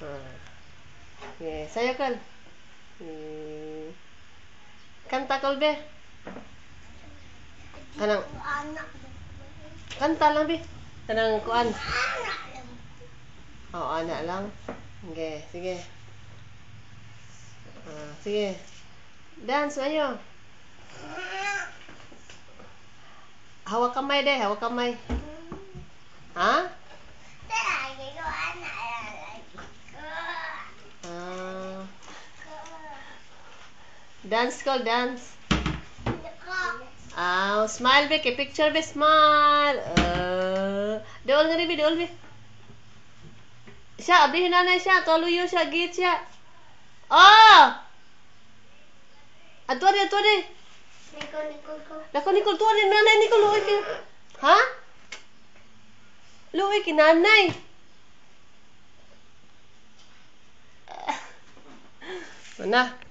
Ah. Okay, sayo kan. Hmm. Kanta kolbe. Kanang kanta lang bi. Kanang kuan. Anak lang. Oo, ana lang. Okay, sige. Ah, sige. Dance ayo. Hawak kamay deh, hawak kamay. Ha? Lagi ko anak lang. Ah, dance ko, dance. Ah, smile be, kay picture be, smile. Uh, dool nga bi, dool be. Siya, abihin na siya, toluyo siya, git siya. Oh! Ato di, ato di. Niko, niko, ko. Dako Nicole, tuwa ni nanay Nicole, luoy ki. Ha? Luoy ki nanay. Mana?